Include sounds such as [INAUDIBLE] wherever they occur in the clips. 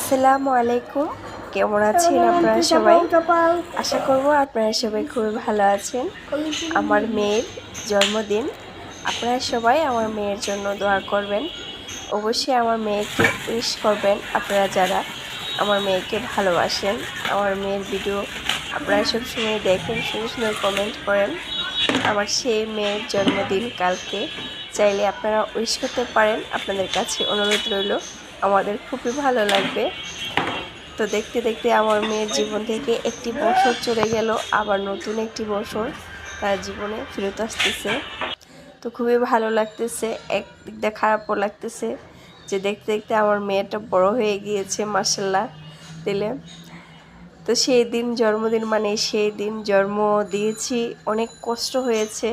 আসসালামু আলাইকুম। কেমন আছেন আপনারা সবাই? আশা করব আপনারা সবাই খুবই ভালো আছেন। আমার মেয়ের জন্মদিন। আপনারা সবাই আমার মেয়ের জন্য দোয়া করবেন। অবশ্যই আমার মেয়েকে উইশ করবেন আপনারা যারা। আমার মেয়েকে ভালোবাসেন। আমার মেয়ের ভিডিও আপনারা সবসময় দেখেন সুন্দর সুন্দর কমেন্ট করেন। আমার সেই মেয়ের জন্মদিন কালকে চাইলে আপনারা উইশ করতে পারেন। আপনাদের কাছে অনুরোধ রইল। আমাদের খুবই ভালো লাগবে। তো দেখতে দেখতে আমার মেয়ের জীবন থেকে একটি বছর চলে গেল, আবার নতুন একটি বছর তার জীবনে ফেরত আসতেছে। তো খুবই ভালো লাগতেছে একদিক দিয়ে খারাপও লাগতেছে যে দেখতে দেখতে আমার মেয়েটা বড় হয়ে গিয়েছে মার্শাল্লাহ দিলে তো সেই দিন জন্মদিন মানে সেই দিন জন্ম দিয়েছি, অনেক কষ্ট হয়েছে।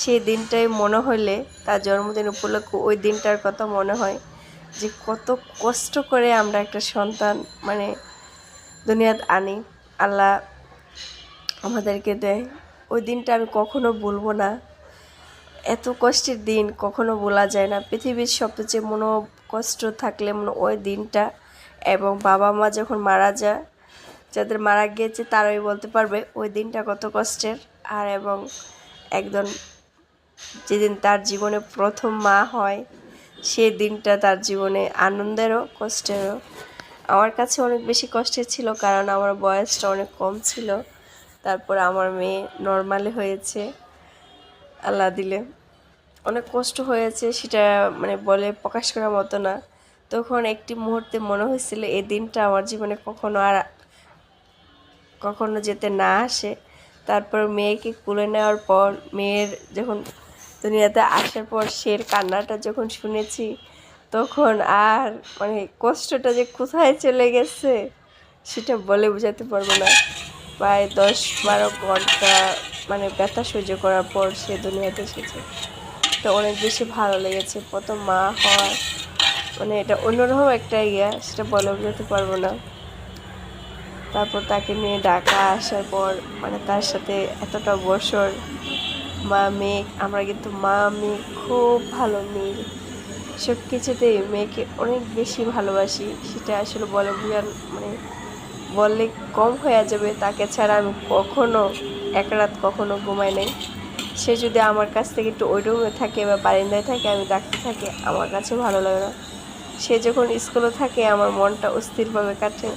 সেই দিনটাই মনে হলে, তার জন্মদিন উপলক্ষে ওই দিনটার কথা মনে হয়। যে কত কষ্ট করে আমরা একটা সন্তান মানে দুনিয়াত আনি। আল্লাহ আমাদেরকে দেয়। ওই দিনটা আমি কখনো বলব না। এত কষ্টের দিন কখনো বলা যায় না। পৃথিবীর সবচেয়ে মনো কষ্ট থাকলে মনে ওই দিনটা এবং বাবা মা যখন মারা যায়, যাদের মারা গিয়েছে তারাই বলতে পারবে ওই দিনটা কত কষ্টের। আর এবং একজন যেদিন তার জীবনে প্রথম মা হয় সেই দিনটা তার জীবনে আনন্দেরও, কষ্টেরও। আমার কাছে অনেক বেশি কষ্টের ছিল কারণ আমার বয়সটা অনেক কম ছিল। তারপর আমার মেয়ে নর্মালি হয়েছে। আল্লাহ দিলে। অনেক কষ্ট হয়েছে সেটা মানে বলে প্রকাশ করার মতো না। তখন একটি মুহূর্তে মনে হয়েছিল এই দিনটা আমার জীবনে কখনো আর কখনো যেতে না আসে। তারপর মেয়েকে কুলে নেওয়ার পর মেয়ের যখন দুনিয়াতে আসার পর সের কান্নাটা যখন শুনেছি, তখন আর মানে কষ্টটা যে কোথায় চলে গেছে, সেটা বলে বোঝাতে পারব না। প্রায় দশ বারো ঘণ্টা মানে ব্যথা সহ্য করার পর সে দুনিয়াতে এসেছে। তো অনেক বেশি ভালো লেগেছে। প্রথম মা হওয়ার মানে এটা অন্যরকম একটা ইয়া, সেটা বলে বোঝাতে পারব না। তারপর তাকে নিয়ে ডাকা আসার পর মানে তার সাথে এতটা বছর মা মেয়ে আমরা কিন্তু মা মেয়ে খুব ভালো মিল। সব কিছুতেই মেয়েকে অনেক বেশি ভালোবাসি, সেটা আসলে বলে বোঝান মানে বললে কম হয়ে যাবে, তাকে ছাড়া আমি কখনো এক রাত কখনো ঘুমাই নাই। সে যদি আমার কাছ থেকে একটু ওই রুমে থাকে বা বারিন্দায় থাকে, আমি ডাকতে থাকি, আমার কাছে ভালো লাগে না। সে যখন স্কুলে থাকে, আমার মনটা অস্থিরভাবে কাটে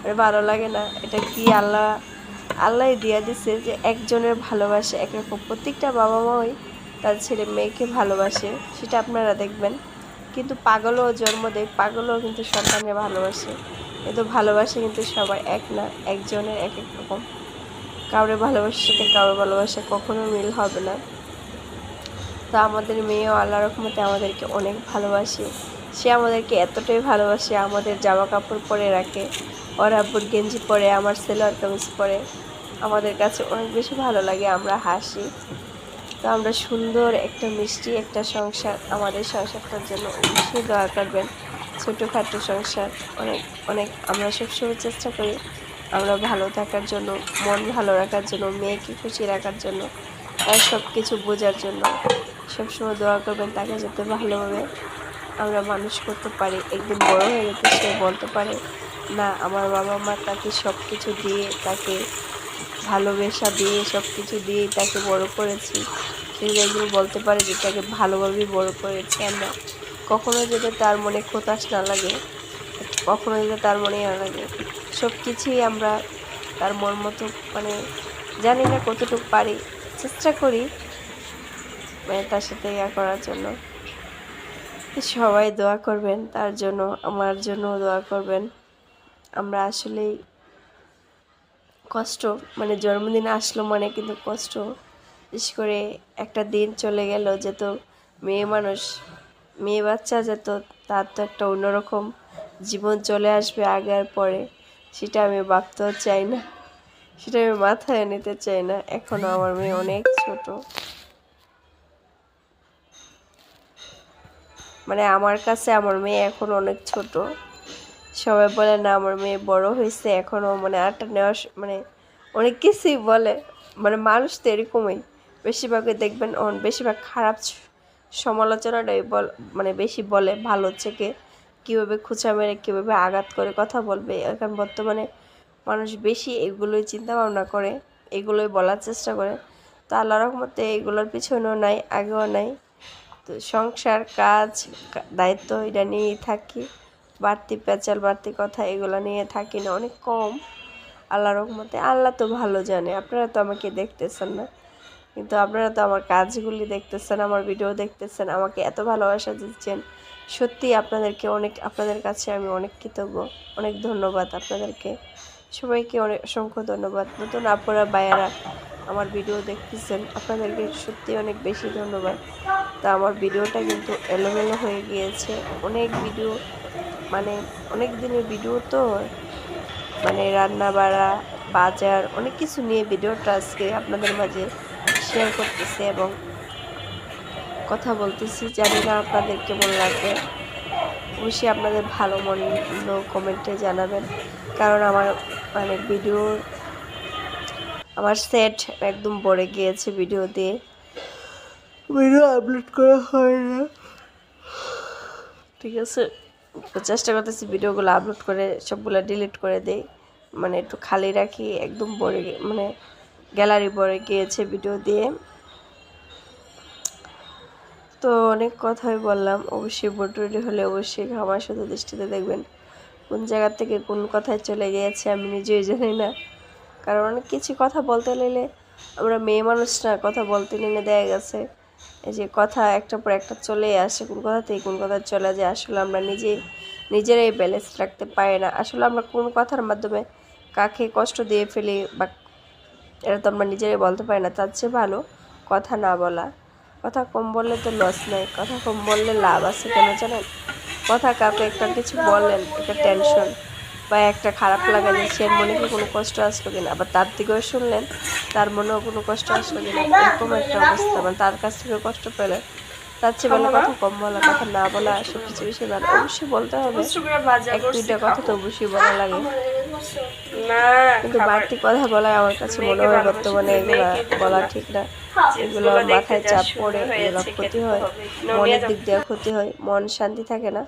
মানে ভালো লাগে না। এটা কি আল্লাহ আল্লাহ দিয়া দিছে যে একজনের ভালোবাসে একরকম প্রত্যেকটা বাবা মাই তার ছেলে মেয়েকে ভালোবাসে, সেটা আপনারা দেখবেন। কিন্তু পাগলও জন্ম দেয়, পাগলও কিন্তু সন্তানের ভালোবাসে। কিন্তু ভালোবাসা কিন্তু সবার এক না, একজনের এক এক রকম। কারোর ভালোবাসার সাথে কারোর ভালোবাসা কখনো মিল হবে না। তো আমাদের মেয়েও আল্লাহ রকমতে আমাদেরকে অনেক ভালোবাসে। সে আমাদেরকে এতটাই ভালোবাসে, আমাদের জামা কাপড় পরে রাখে। ওর আব্বুর গেঞ্জি পরে, আমার সেলোয়ার কামিজ পরে। আমাদের কাছে অনেক বেশি ভালো লাগে, আমরা হাসি। তো আমরা সুন্দর একটা মিষ্টি একটা সংসার, আমাদের সংসারটার জন্য অবশ্যই দোয়া করবেন। ছোটোখাটো সংসার, অনেক অনেক, আমরা সবসময় চেষ্টা করি আমরা ভালো থাকার জন্য, মন ভালো রাখার জন্য, মেয়েকে খুশি রাখার জন্য, আর সব কিছু বোঝার জন্য। সবসময় দোয়া করবেন তাকে যাতে ভালোভাবে আমরা মানুষ করতে পারি। একদিন বড় হয়ে যেতে সে বলতে পারে। না, আমার বাবা মা তাকে সব কিছু দিয়ে, তাকে ভালোবাসা দিয়ে সব কিছু দিয়ে তাকে বড় করেছি। সে একদিন বলতে পারে যে তাকে ভালোভাবেই বড় করেছি। আমরা কখনো যাতে তার মনে খোতাস না লাগে, কখনো যাতে তার মনে না লাগে। সব কিছুই আমরা তার মন মতো মানে জানি না কতটুকু পারি, চেষ্টা করি মানে তার সাথে ইয়া করার জন্য। সবাই দোয়া করবেন, তার জন্য, আমার জন্য দোয়া করবেন। আমরা আসলেই কষ্ট মানে জন্মদিন আসলো মানে কিন্তু কষ্ট। বিশেষ করে একটা দিন চলে গেল যেত মেয়ে মানুষ, মেয়ে বাচ্চা যেত তার তো একটা অন্যরকম জীবন চলে আসবে আগে আর পরে। সেটা আমি ভাবতেও চাই না, সেটা আমি মাথায় নিতে চাই না। এখনও আমার মেয়ে অনেক ছোট। মানে আমার কাছে আমার মেয়ে এখন অনেক ছোট। সবাই বলে, না, আমার মেয়ে বড় হয়েছে এখনও মানে আটটা নেওয়া মানে অনেক কিছুই বলে। মানে মানুষ তো এরকমই। বেশিরভাগই দেখবেন বেশিরভাগ খারাপ সমালোচনাটাই বল মানে বেশি বলে ভালো থেকে কীভাবে খুঁচা মেরে কীভাবে আঘাত করে কথা বলবে। এখন বর্তমানে মানুষ বেশি এগুলোই চিন্তা ভাবনা করে, এগুলোই বলার চেষ্টা করে। তো আল্লাহ রহমতে এগুলোর পিছনেও নাই, আগেও নাই। তো সংসার, কাজ দায়িত্ব, এটা নিয়েই থাকি। বাড়তি পেঁচাল, বাড়তি কথা এগুলো নিয়ে থাকি না, অনেক কম। আল্লাহ রহমতে, আল্লাহ তো ভালো জানে, আপনারা তো আমাকে দেখতেছেন না। কিন্তু আপনারা তো আমার কাজগুলি দেখতেছেন, আমার ভিডিও দেখতেছেন, আমাকে এত ভালোবাসা দিচ্ছেন। সত্যি আপনাদেরকে অনেক, আপনাদের কাছে আমি অনেক কৃতজ্ঞ, অনেক ধন্যবাদ আপনাদেরকে। সবাইকে অনেক, অসংখ্য ধন্যবাদ। নতুন আপনারা বায়ারা আমার ভিডিও দেখতেছেন, আপনাদেরকে সত্যি অনেক বেশি ধন্যবাদ। তা আমার ভিডিওটা কিন্তু এলোমেলো হয়ে গিয়েছে, অনেক ভিডিও মানে অনেক দিনের ভিডিও তো মানে রান্না বাড়া বাজার অনেক কিছু নিয়ে ভিডিওটা আজকে আপনাদের মাঝে শেয়ার করতেছি এবং কথা বলতেছি। জানি না আপনাদের কেমন লাগবে। অবশ্যই আপনাদের ভালো মন্দ কমেন্টে জানাবেন। কারণ আমার মানে ভিডিও আমার সেট একদম ভরে গিয়েছে ভিডিও দিয়ে। ভিডিও আপলোড করা হয় না। ঠিক আছে। তো চেষ্টা করতেছি ভিডিওগুলো আপলোড করে সবগুলো ডিলিট করে দেই। মানে একটু খালি রাখি, একদম ভরে মানে গ্যালারি ভরে গিয়েছে ভিডিও দিয়ে। তো অনেক কথাই বললাম, অবশ্যই বোট রেডি হলে অবশ্যই আমার শুধু দৃষ্টিতে দেখবেন। কোন জায়গা থেকে কোন কথায় চলে গিয়েছে আমি নিজেই জানি না। কারণ অনেক কিছু কথা বলতে নিলে আমরা মেয়ে মানুষ না, কথা বলতে নিলে দেখা গেছে। এই যে কথা একটা পর একটা চলে আসে কোন কথা থেকে কোন কথা চলে যায়, আসলে আমরা নিজে, নিজেরাই ব্যালেন্স রাখতে পারি না। আসলে আমরা কোন কথার মাধ্যমে কাকে কষ্ট দিয়ে ফেলি বা এটা তো আমরা নিজেরাই বলতে পারি না, তার চেয়ে ভালো কথা না বলা। কথা কম বললে তো লস নাই, কথা কম বললে লাভ আছে কেন জানেন? কথা কাউকে একটা কিছু বললেন একটা টেনশন বা একটা খারাপ লাগা যে সে মনে কি কোনো কষ্ট আসলো কিনা। আবার তার দিকেও শুনলেন তার মনেও কোনো কষ্ট আসলো কিনা এরকম একটা অবস্থা। মানে তার কাছ থেকে কষ্ট পেলে তার চেয়ে ভালো কথা কম বলা কথা না বলা সব কিছু বেশি ভালো অবশ্যই বলতে হবে এক দুইটা কথা তো অবশ্যই বলা লাগে। কিন্তু বাড়তি কথা বলা আমার কাছে মনে হয় বর্তমানে এগুলা বলা ঠিক না। এগুলো মাথায় চাপ পড়ে এগুলো ক্ষতি হয়। মনের দিক দিয়ে ক্ষতি হয় মন শান্তি থাকে না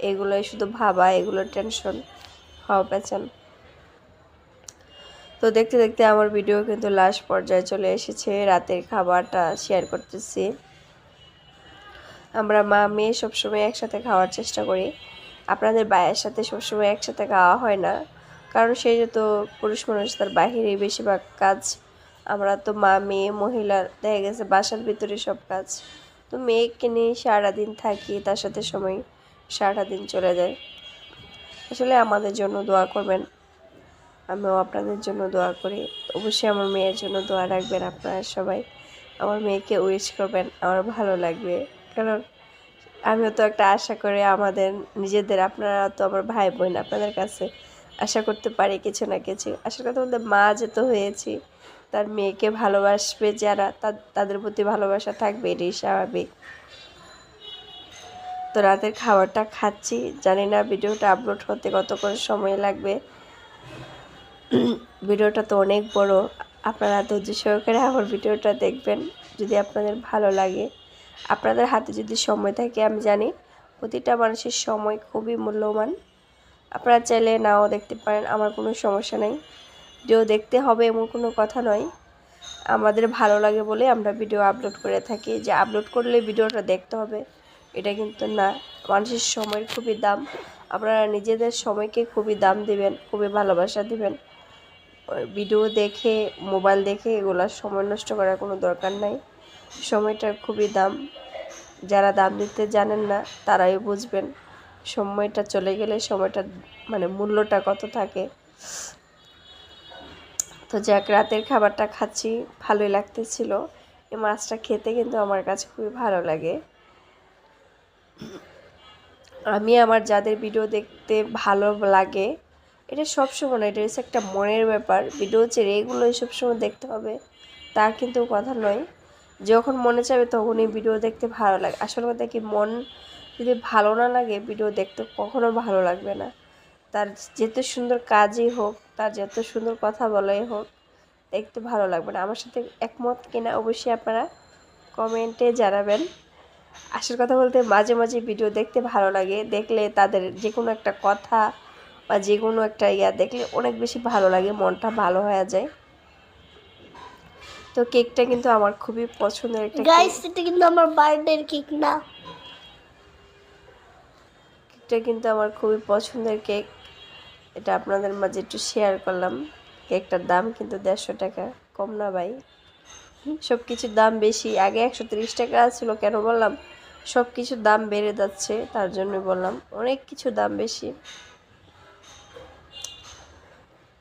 এগুলোই শুধু ভাবা এগুলো টেনশন হওয়া পেছন তো দেখতে দেখতে আমার ভিডিও কিন্তু লাস্ট পর্যায়ে চলে এসেছে, রাতের খাবারটা শেয়ার করতেছি। আমরা মা, মেয়ে সবসময় একসাথে খাওয়ার চেষ্টা করি। আপনাদের বায়ের সাথে সবসময় একসাথে খাওয়া হয় না। কারণ সেই যত পুরুষ মানুষ, তার বাহিরে বেশিরভাগ কাজ। আমরা তো মা, মেয়ে, মহিলা, দেখা গেছে বাসার ভিতরে সব কাজ। তো মেয়েকে নিয়ে সারাদিন থাকি, তার সাথে সময় সারাদিন চলে যায়। আসলে আমাদের জন্য দোয়া করবেন। আমিও আপনাদের জন্য দোয়া করি। অবশ্যই আমার মেয়ের জন্য দোয়া রাখবেন আপনারা সবাই। আমার মেয়েকে উইশ করবেন, আমার ভালো লাগবে। কারণ আমিও তো একটা আশা করি আমাদের নিজেদের, আপনারা তো আমার ভাই বোন, আপনাদের কাছে আশা করতে পারি কিছু না কিছু। আসল কথা বলতে মা যেহেতু হয়েছি, তার মেয়েকে ভালোবাসবে যারা তাদের প্রতি ভালোবাসা থাকবে, এটাই স্বাভাবিক। তো রাতের খাবারটা খাচ্ছি। জানি না ভিডিওটা আপলোড হতে কত করে সময় লাগবে। [CLEARS THROAT] ভিডিওটা তো অনেক বড়। আপনারা ধৈর্য সহকারে আমার ভিডিওটা দেখবেন, যদি আপনাদের ভালো লাগে। আপনাদের হাতে যদি সময় থাকে, আমি জানি প্রতিটা মানুষের সময় খুবই মূল্যবান। আপনারা চাইলে নাও দেখতে পারেন, আমার কোনো সমস্যা নেই। ভিডিও দেখতে হবে এমন কোনো কথা নয়। আমাদের ভালো লাগে বলে আমরা ভিডিও আপলোড করে থাকি। যে আপলোড করলে ভিডিওটা দেখতে হবে। এটা কিন্তু না। মানুষের সময়ের খুবই দাম। আপনারা নিজেদের সময়কে খুবই দাম দিবেন, খুবই ভালোবাসা দিবেন। ভিডিও দেখে মোবাইল দেখে এগুলো সময় নষ্ট করার কোনো দরকার নাই। সময়টার খুবই দাম। যারা দাম দিতে জানেন না, তারাই বুঝবেন সময়টা চলে গেলে সময়টা মানে মূল্যটা কত থাকে। তো যাক, রাতের খাবারটা খাচ্ছি, ভালোই লাগতেছিল। এই মাছটা খেতে কিন্তু আমার কাছে খুবই ভালো লাগে। আমি আমার যাদের ভিডিও দেখতে ভালো লাগে, এটা সবসময় না, এটা হচ্ছে একটা মনের ব্যাপার। ভিডিও হচ্ছে রেগুলোই সবসময় দেখতে হবে, তা কিন্তু কথা নয়। যখন মনে চাবে তখনই ভিডিও দেখতে ভালো লাগে। আসল কথা কি, মন যদি ভালো না লাগে ভিডিও দেখতে কখনো ভালো লাগবে না। তার যেত সুন্দর কাজই হোক, তার যত সুন্দর কথা বলাই হোক, দেখতে ভালো লাগবে না। আমার সাথে একমত কিনা অবশ্যই আপনারা কমেন্টে জানাবেন। আসল কথা বলতে মাঝে মাঝে ভিডিও দেখতে ভালো লাগে। দেখলে তাদের যে কোনো একটা কথা বা যে কোনো একটা ইয়া দেখলে অনেক বেশি ভালো লাগে মনটা ভালো হয়ে যায়। তো কেকটা কিন্তু আমার খুবই পছন্দের একটা গাইস এটা কিন্তু আমার বার্থডের কেক না। কেকটা কিন্তু আমার খুবই পছন্দের কেক। এটা আপনাদের মাঝে একটু শেয়ার করলাম। কেকটার দাম কিন্তু দেড়শো টাকা। কম না ভাই। সব কিছুর দাম বেশি। আগে একশো তিরিশ টাকা ছিল কেন বললাম? সব কিছুর দাম বেড়ে যাচ্ছে তার জন্য বললাম। অনেক কিছু দাম বেশি।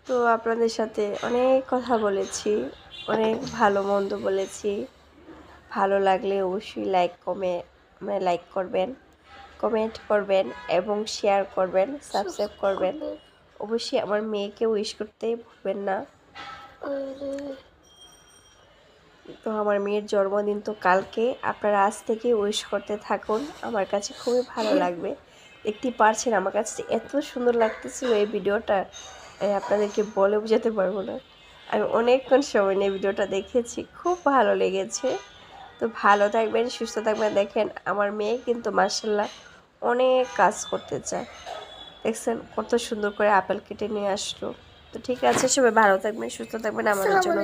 তো আপনাদের সাথে অনেক কথা বলেছি অনেক ভালো মন্দ বলেছি। ভালো লাগলে অবশ্যই লাইক কমে মানে লাইক করবেন কমেন্ট করবেন এবং শেয়ার করবেন সাবস্ক্রাইব করবেন। অবশ্যই আমার মেয়েকে উইশ করতে ভুলবেন না। তো আমার মেয়ের জন্মদিন তো কালকে। আপনারা আজ থেকে উইশ করতে থাকুন। আমার কাছে খুবই ভালো লাগবে। দেখতেই পারছেন আমার কাছে এত সুন্দর লাগতেছিল এই ভিডিওটা। আপনাদেরকে বলে বোঝাতে পারব না। আমি অনেকক্ষণ সময় নিয়ে ভিডিওটা দেখেছি। খুব ভালো লেগেছে। তো ভালো থাকবেন, সুস্থ থাকবেন। দেখেন, আমার মেয়ে কিন্তু মার্শাল্লাহ অনেক কাজ করতে চায়। দেখছেন, কত সুন্দর করে আপেল কেটে নিয়ে আসলো। তো ঠিক আছে, সবাই ভালো থাকবেন, সুস্থ থাকবেন। আমাদের জন্য